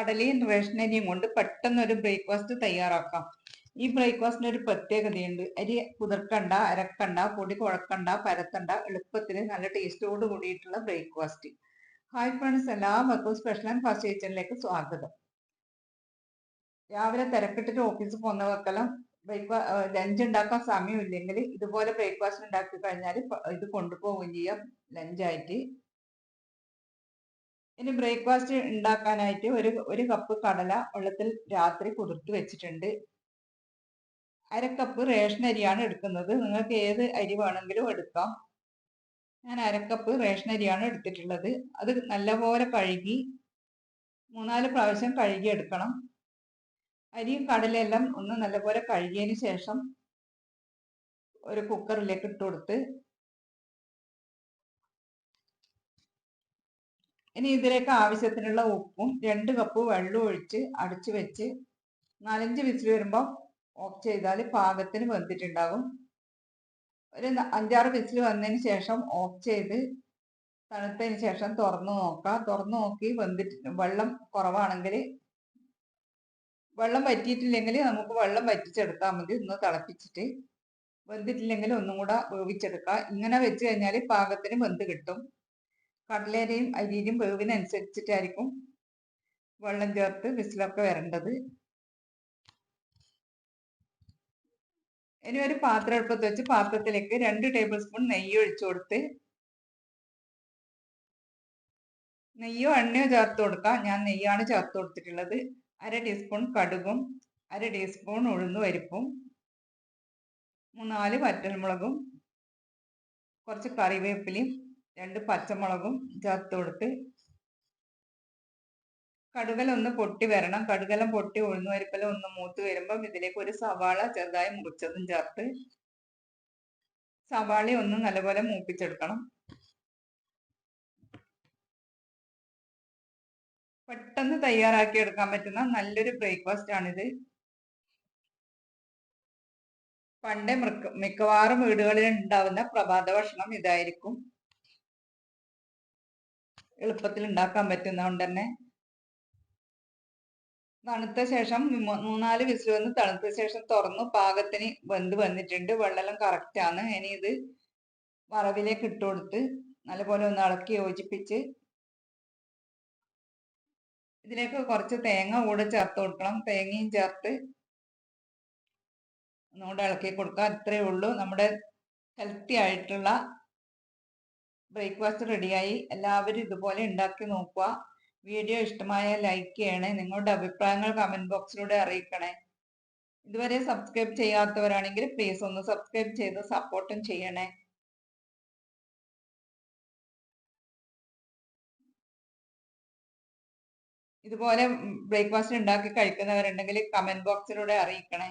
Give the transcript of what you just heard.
കടലയും റേഷനരിയും കൊണ്ട് പെട്ടെന്ന് ഒരു ബ്രേക്ക്ഫാസ്റ്റ് തയ്യാറാക്കാം. ഈ ബ്രേക്ക്ഫാസ്റ്റിന് ഒരു പ്രത്യേകതയുണ്ട്. അരി കുതിർക്കണ്ട അരക്കണ്ട പൊടി കുഴക്കണ്ട പരത്തണ്ട എളുപ്പത്തിൽ നല്ല ടേസ്റ്റോട് കൂടിയിട്ടുള്ള ബ്രേക്ക്ഫാസ്റ്റ്. ഹായ് ഫ്രണ്ട്സ് എല്ലാവർക്കും സ്പെഷ്യൽ ആൻഡ് ഫാസ്റ്റ് കിച്ചണിലേക്ക് സ്വാഗതം. രാവിലെ തിരക്കിട്ടിട്ട് ഓഫീസിൽ പോകുന്നവർക്കെല്ലാം ബ്രേക്ക്ഫാ ലഞ്ച് ഉണ്ടാക്കാൻ സമയമില്ലെങ്കിൽ ഇതുപോലെ ബ്രേക്ക്ഫാസ്റ്റ് ഉണ്ടാക്കി കഴിഞ്ഞാൽ ഇത് കൊണ്ടുപോവുകയും ചെയ്യാം. ലഞ്ചായിട്ട് ഇനി ബ്രേക്ക്ഫാസ്റ്റ് ഉണ്ടാക്കാനായിട്ട് ഒരു ഒരു കപ്പ് കടല വെള്ളത്തിൽ രാത്രി കുതിർത്ത് വെച്ചിട്ടുണ്ട്. അര കപ്പ് റേഷൻ അരിയാണ് എടുക്കുന്നത്. നിങ്ങൾക്ക് ഏത് അരി വേണമെങ്കിലും എടുക്കാം. ഞാൻ അരക്കപ്പ് റേഷൻ അരിയാണ് എടുത്തിട്ടുള്ളത്. അത് നല്ലപോലെ കഴുകി മൂന്നാൽ പ്രാവശ്യം കഴുകി എടുക്കണം. അരിയും കടലെല്ലാം ഒന്ന് നല്ലപോലെ കഴുകിയതിന് ശേഷം ഒരു കുക്കറിലേക്ക് ഇട്ട് കൊടുത്ത് ഇനി ഇതിലേക്ക് ആവശ്യത്തിനുള്ള ഉപ്പും രണ്ട് കപ്പ് വെള്ളം ഒഴിച്ച് അടച്ചു വെച്ച് നാലഞ്ച് വിസിൽ വരുമ്പോൾ ഓഫ് ചെയ്താൽ പാകത്തിന് വെന്തിട്ടുണ്ടാകും. ഒരു അഞ്ചാറ് വിസിൽ വന്നതിന് ശേഷം ഓഫ് ചെയ്ത് തണുത്തതിന് ശേഷം തുറന്നു നോക്കുക തുറന്നു നോക്കി വെന്തിട്ട് വെള്ളം കുറവാണെങ്കിൽ വെള്ളം വറ്റിയിട്ടില്ലെങ്കിൽ നമുക്ക് വെള്ളം വറ്റിച്ചെടുത്താൽ മതി. ഒന്ന് തിളപ്പിച്ചിട്ട് വെന്തിട്ടില്ലെങ്കിൽ ഒന്നും കൂടെ വേവിച്ചെടുക്കുക ഇങ്ങനെ വെച്ച് കഴിഞ്ഞാൽ പാകത്തിന് വെന്ത് കിട്ടും. കടലേരയും അരിയും വേവിനനുസരിച്ചിട്ടായിരിക്കും വെള്ളം ചേർത്ത് വിസിലൊക്കെ വരേണ്ടത്. ഇനി ഒരു പാത്രം എടുപ്പത്ത് വെച്ച് പാത്രത്തിലേക്ക് രണ്ട് ടേബിൾ സ്പൂൺ നെയ്യ് ഒഴിച്ചു കൊടുത്ത് നെയ്യോ എണ്ണയോ ചേർത്ത് കൊടുക്കാം. ഞാൻ നെയ്യാണ് ചേർത്ത് കൊടുത്തിട്ടുള്ളത്. അര ടീസ്പൂൺ കടുകും അര ടീസ്പൂൺ ഉഴുന്ന് പരിപ്പും മൂന്നാൽ വറ്റൽമുളകും കുറച്ച് കറിവേപ്പിലയും രണ്ട് പച്ചമുളകും ചേർത്ത് കൊടുത്ത് കടുകല ഒന്ന് പൊട്ടി വരണം. കടുകലം പൊട്ടി ഉഴുന്നു പരിപ്പെല്ലാം ഒന്ന് മൂത്ത് വരുമ്പം ഇതിലേക്ക് ഒരു സവാള ചെറുതായി മുറിച്ചതും ചേർത്ത് സവാള ഒന്ന് നല്ലപോലെ മൂപ്പിച്ചെടുക്കണം. പെട്ടെന്ന് തയ്യാറാക്കി എടുക്കാൻ പറ്റുന്ന നല്ലൊരു ബ്രേക്ക്ഫാസ്റ്റ് ആണിത്. പണ്ടേ മിക്കവാറും വീടുകളിൽ ഉണ്ടാവുന്ന പ്രഭാത ഭക്ഷണം ഇതായിരിക്കും. എളുപ്പത്തിൽ ഉണ്ടാക്കാൻ പറ്റുന്നതുകൊണ്ട് തന്നെ തണുത്ത ശേഷം മൂന്നാൽ വിസിൽ വന്ന് തണുത്ത ശേഷം തുറന്നു. പാകത്തിന് വെന്ത് വന്നിട്ടുണ്ട്. വെള്ളം കറക്റ്റ് ആണ്. ഇനി ഇത് വറവിലേക്ക് ഇട്ട് കൊടുത്ത് നല്ലപോലെ ഒന്ന് ഇളക്കി യോജിപ്പിച്ച് ഇതിലേക്ക് കുറച്ച് തേങ്ങ കൂടെ ചേർത്ത് കൊടുക്കണം. തേങ്ങയും ചേർത്ത് ഒന്നുകൂടെ ഇളക്കി കൊടുക്കുക ഇത്രയേ ഉള്ളൂ. നമ്മുടെ ഹെൽത്തി ആയിട്ടുള്ള ബ്രേക്ക്ഫാസ്റ്റ് റെഡിയായി എല്ലാവരും ഇതുപോലെ ഉണ്ടാക്കി നോക്കുക. വീഡിയോ ഇഷ്ടമായ ലൈക്ക് ചെയ്യണേ. നിങ്ങളുടെ അഭിപ്രായങ്ങൾ കമന്റ് ബോക്സിലൂടെ അറിയിക്കണേ. ഇതുവരെ സബ്സ്ക്രൈബ് ചെയ്യാത്തവരാണെങ്കിൽ പ്ലീസ് ഒന്ന് സബ്സ്ക്രൈബ് ചെയ്ത് സപ്പോർട്ടും ചെയ്യണേ. ഇതുപോലെ ബ്രേക്ക്ഫാസ്റ്റ് ഉണ്ടാക്കി കഴിക്കുന്നവരുണ്ടെങ്കിൽ കമന്റ് ബോക്സിലൂടെ അറിയിക്കണേ.